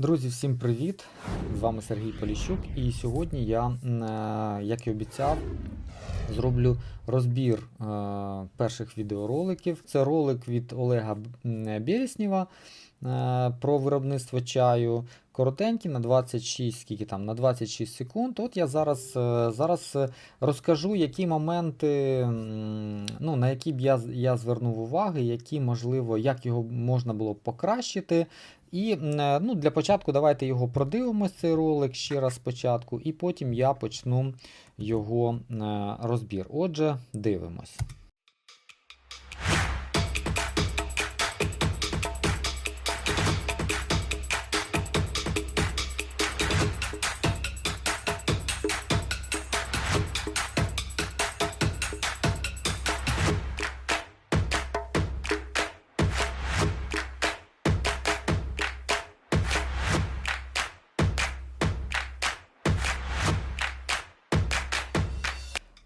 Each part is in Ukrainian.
Друзі, всім привіт! З вами Сергій Поліщук. І сьогодні я, е, як і обіцяв, зроблю розбір е, перших відеороликів. Це ролик від Олега Береснєва е, про виробництво чаю. Коротенький на 26, скільки там, на 26 секунд. От я зараз, е, зараз розкажу, які моменти, ну, на які б я, я звернув увагу, які, можливо, як його можна було б покращити. І ну, для початку давайте його продивимось, цей ролик ще раз спочатку, і потім я почну його е, розбір. Отже, дивимось.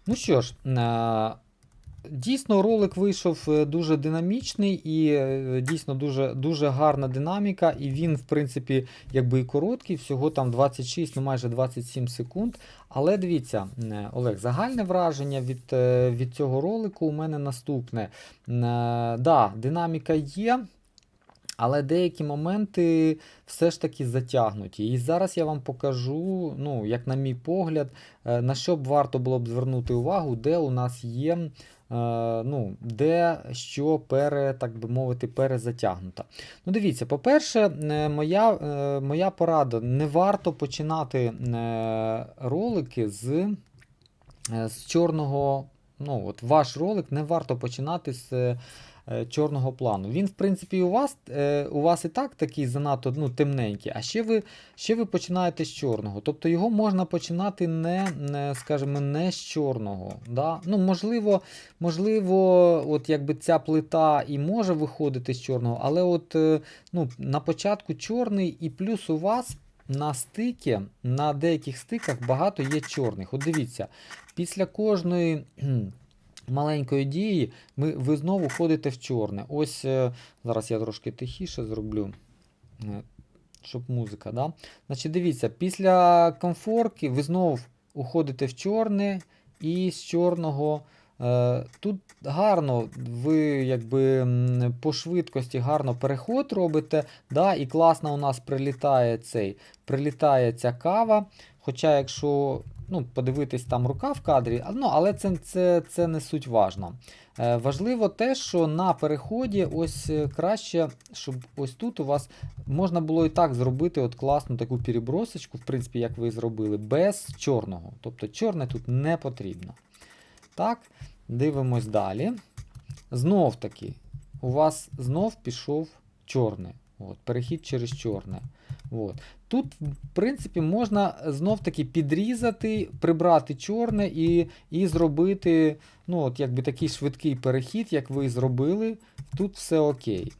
Ну що ж, е, дійсно ролик вийшов е, дуже динамічний і е, дійсно дуже, дуже гарна динаміка. І він, в принципі, якби і короткий, всього там 26, ну майже 27 секунд. Але дивіться, Олег, загальне враження від, від цього ролику у мене наступне. Да, динаміка є. Але деякі моменти все ж таки затягнуті. І зараз я вам покажу, ну, як на мій погляд, е, на що б варто було б звернути увагу, де у нас є, е, ну, де що пере, так би мовити, перезатягнуто. Ну, дивіться, по-перше, е, моя, моя порада: не варто починати ролики з, з чорного. Ну, от ваш ролик не варто починати з чорного плану. Він, в принципі, у вас, е, у вас і так такий занадто ну, темненький, а ще ви, ще ви починаєте з чорного. Тобто його можна починати не, не скажімо, не з чорного. Да? Ну, можливо, можливо, от якби ця плита і може виходити з чорного, але от е, ну, на початку чорний, і плюс у вас. На стикі, на деяких стиках багато є чорних. От дивіться, після кожної маленької дії ми, ви знову ходите в чорне. Ось е, зараз я трошки тихіше зроблю, е, щоб музика. Да? Значить, дивіться, після комфорки ви знову уходите в чорне і з чорного. Е, Тут гарно ви якби по швидкості гарно переход робите, да, і класно у нас прилітає цей, прилітає ця кава. Хоча, якщо ну, подивитись там рука в кадрі, ну, але це, це, це не суть важно. Е, важливо те, що на переході ось е, краще, щоб ось тут у вас можна було і так зробити от класну таку перебросочку, в принципі, як ви зробили, без чорного. Тобто чорне тут не потрібно. Так, дивимось далі. Знов таки, у вас знов пішов чорне. От, перехід через чорне. От. Тут, в принципі, можна знов таки підрізати, прибрати чорне і, і зробити ну, от, якби такий швидкий перехід, як ви зробили. Тут все окей.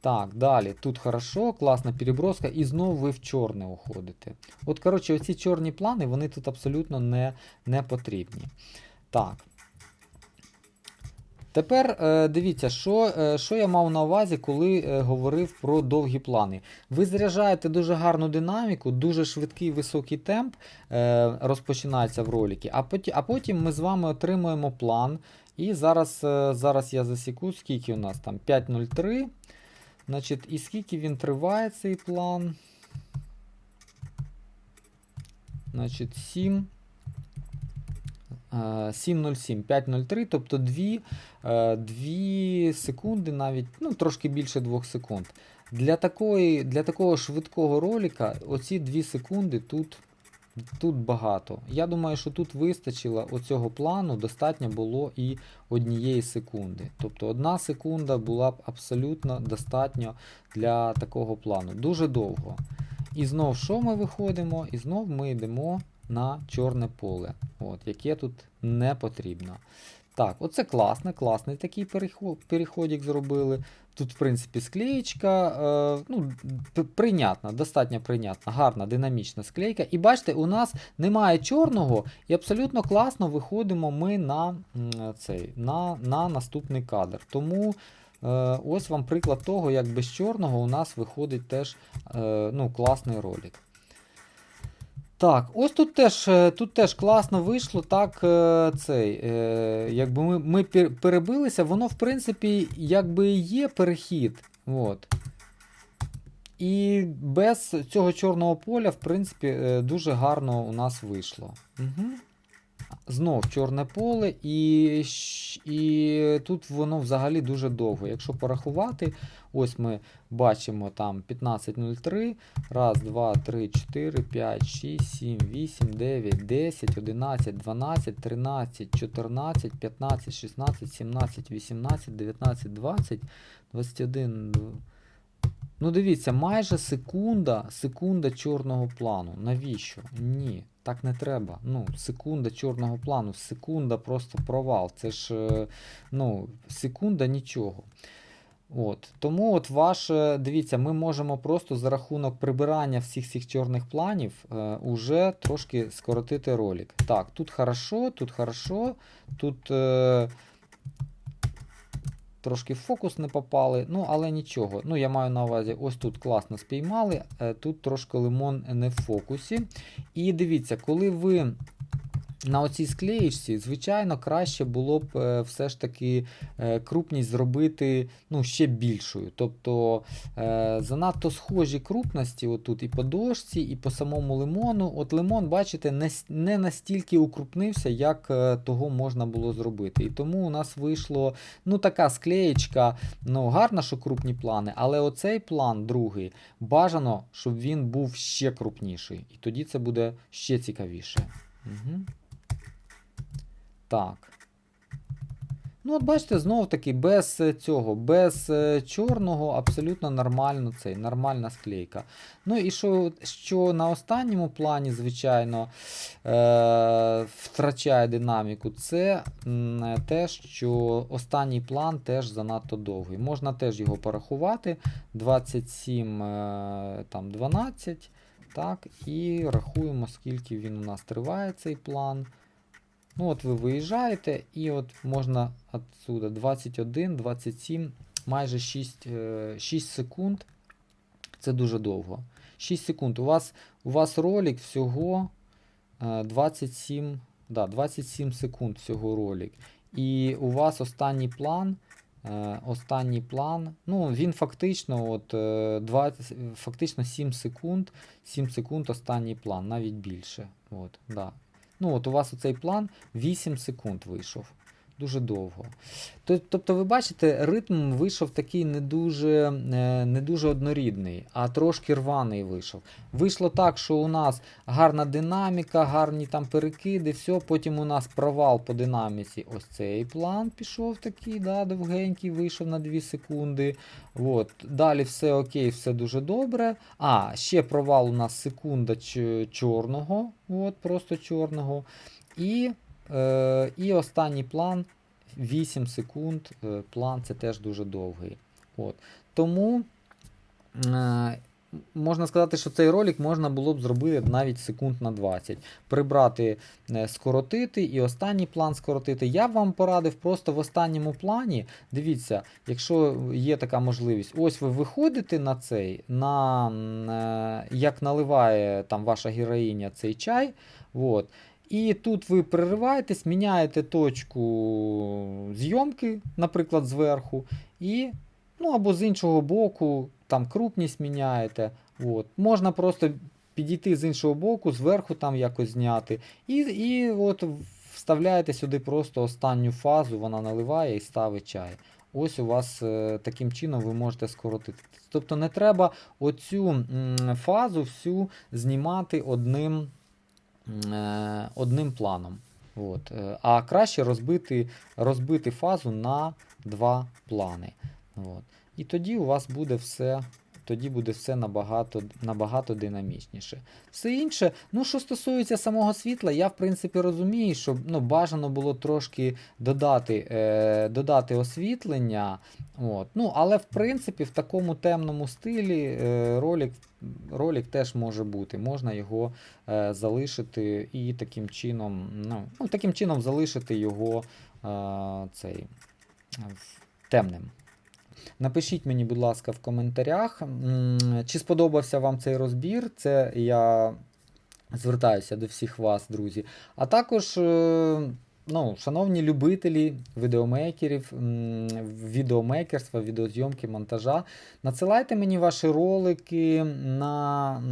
Так, далі. Тут хорошо, класна переброска, і знову ви в чорне уходите. От, коротше, оці чорні плани, вони тут абсолютно не, не потрібні. Так. Тепер е, дивіться, що, е, що я мав на увазі, коли е, говорив про довгі плани. Ви заряджаєте дуже гарну динаміку, дуже швидкий високий темп розпочинається в роліки, а потім, ми з вами отримуємо план. І зараз, зараз я засіку, скільки у нас там 5.03. Значить, і скільки він триває цей план? Значить, 7. Е, 7.07, 5.03, тобто 2, 2 секунди, навіть ну, трошки більше 2 секунд. Для, такої, для такого швидкого ролика оці 2 секунди тут, тут багато. Я думаю, що тут вистачило оцього плану, достатньо було і однієї секунди. Тобто одна секунда була б абсолютно достатньо для такого плану. Дуже довго. І знов що ми виходимо? І знов ми йдемо на чорне поле, от, яке тут не потрібно. Так, оце класне, класний такий переход, переходик зробили. Тут, в принципі, склеєчка, е, ну, прийнятна, достатньо прийнятна, гарна, динамічна склейка. І бачите, у нас немає чорного, і абсолютно класно виходимо ми на, цей, на, на наступний кадр. Тому ось вам приклад того, як без чорного у нас виходить теж е, ну, класний ролик. Так, ось тут теж е, тут теж класно вийшло. Так, е, цей, е, якби ми ми перебилися, воно, в принципі, якби є перехід. От. І без цього чорного поля, в принципі, дуже гарно у нас вийшло. Угу. Знов чорне поле, і, і тут воно взагалі дуже довго. Якщо порахувати, ось ми бачимо там 15.03, раз, два, три, 4, 5, 6, 7, 8, 9, 10, 11, 12, 13, 14, 15, 16, 17, 18, 19, 20, 21. дв- Ну, дивіться, майже секунда, секунда чорного плану. Навіщо? Ні, так не треба. Ну, секунда чорного плану, секунда просто провал. Це ж е, ну, секунда нічого. От. Тому от ваше, дивіться, ми можемо просто за рахунок прибирання всіх цих чорних планів е, уже трошки скоротити ролик. Так, тут хорошо, тут хорошо, тут е, трошки в фокус не попали, ну але нічого. Ну, я маю на увазі, ось тут класно спіймали, е, тут трошки лимон не в фокусі. І дивіться, коли ви на оцій склеїчці, звичайно, краще було б е, все ж таки е, крупність зробити ну, ще більшою. Тобто е, занадто схожі крупності отут і по дошці, і по самому лимону. От лимон, бачите, не, настільки укрупнився, як того можна було зробити. І тому у нас вийшло ну, така склеєчка, ну, гарно, що крупні плани, але оцей план, другий, бажано, щоб він був ще крупніший. І тоді це буде ще цікавіше. Угу. Так. Ну, от бачите, знов таки, без е, цього, без е, чорного, абсолютно нормально цей, нормальна склейка. Ну і що, що на останньому плані, звичайно, е, втрачає динаміку, це те, що останній план теж занадто довгий. Можна теж його порахувати. 27, е, там 12. Так, і рахуємо, скільки він у нас триває цей план. Ну, от ви виїжджаєте, і от можна отсюда 21, 27, майже 6, е, 6 секунд. Це дуже довго. 6 секунд. У вас, у вас ролик всього е, 27, да, 27 секунд всього ролик. І у вас останній план. е, Останній план, ну він фактично от, е, 20, фактично 7 секунд, 7 секунд останній план, навіть більше. От, да. Ну, от у вас оцей план 8 секунд вийшов. Дуже довго. Тобто, ви бачите, ритм вийшов такий не дуже, е, не дуже однорідний, а трошки рваний вийшов. Вийшло так, що у нас гарна динаміка, гарні там перекиди, все. Потім у нас провал по динаміці. Ось цей план пішов такий, да, довгенький, вийшов на 2 секунди. От. Далі все окей, все дуже добре. А, ще провал у нас секунда чорного. От, просто чорного. І, е, і останній план 8 секунд. Е, план це теж дуже довгий. От. Тому е, можна сказати, що цей ролик можна було б зробити навіть секунд на 20. Прибрати, скоротити і останній план скоротити. Я б вам порадив просто в останньому плані. Дивіться, якщо є така можливість, ось ви виходите на цей, на, як наливає там ваша героїня цей чай. От. І тут ви перериваєтесь, міняєте точку зйомки, наприклад, зверху, і, ну або з іншого боку, там крупність міняєте. От. Можна просто підійти з іншого боку, зверху там якось зняти. І, і от вставляєте сюди просто останню фазу, вона наливає і ставить чай. Ось у вас е, таким чином ви можете скоротити. Тобто не треба оцю фазу всю знімати одним одним планом. От. е, А краще розбити, розбити фазу на два плани. От. І тоді у вас буде все. Тоді буде все набагато, набагато динамічніше. Все інше, ну що стосується самого світла, я в принципі розумію, що ну, бажано було трошки додати, е, додати освітлення. От. Ну, але в принципі в такому темному стилі е, ролик, ролик теж може бути. Можна його е, залишити і таким чином, ну, ну, таким чином залишити його е, цей, темним. Напишіть мені, будь ласка, в коментарях, чи сподобався вам цей розбір. Це я звертаюся до всіх вас, друзі. А також, е, ну, шановні любителі відеомейкерів, відеомейкерства, відеозйомки, монтажа, надсилайте мені ваші ролики на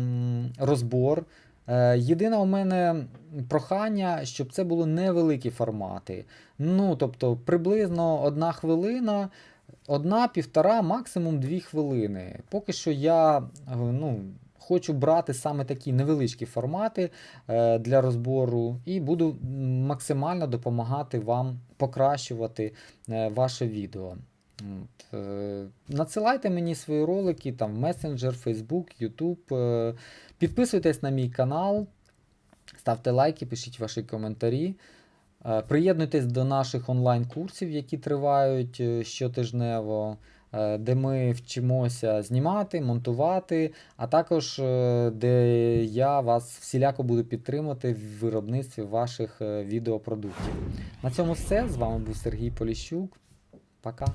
розбор. Е, Єдине у мене прохання, щоб це були невеликі формати. Ну, тобто, приблизно одна хвилина, одна, півтора, максимум дві хвилини. Поки що я е, ну, хочу брати саме такі невеличкі формати е, для розбору і буду максимально допомагати вам покращувати е, ваше відео. От, надсилайте мені свої ролики там в Facebook, YouTube. Е, підписуйтесь на мій канал, ставте лайки, пишіть ваші коментарі. Е, Приєднуйтесь до наших онлайн-курсів, які тривають е, щотижнево, е, де ми вчимося знімати, монтувати, а також де я вас всіляко буду підтримувати в виробництві ваших відеопродуктів. На цьому все. З вами був Сергій Поліщук. Пока.